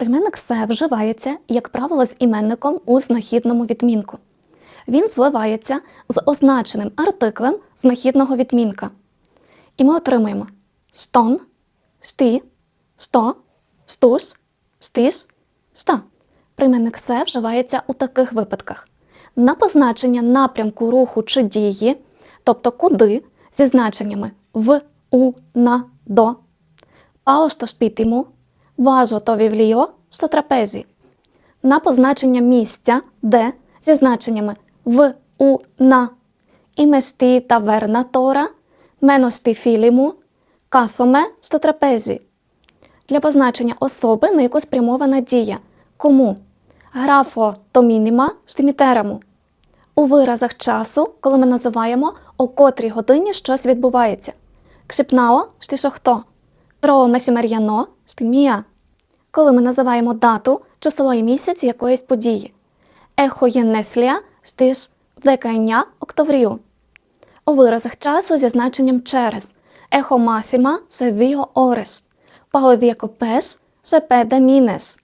Прийменник се вживається, як правило, з іменником у знахідному відмінку. Він зливається з означеним артиклем знахідного відмінка. І ми отримуємо стон, шті, сто, штуш, штіш, шта. Прийменник се вживається у таких випадках: на позначення напрямку руху чи дії, тобто куди, зі значеннями в, у, на, до, паоштошпітиму ваш готові вліво що трапезі на позначення місця, де зі значеннями в, у, на, іместі тавернатора, меності філіму, касоме що трапезі. Для позначення особи, на яку спрямована дія. Кому? Графо то мініма штимітераму. У виразах часу, коли ми називаємо, о котрій годині щось відбувається. Кшипнао штишохто. Троомешімер'яно штимія. Коли ми називаємо дату, число і місяць якоїсь події. Ехо єнеслія штиш декайня октоврію. У виразах часу зі значенням через. Ехо масіма се віо орес. Паодієко пеш педе мінес.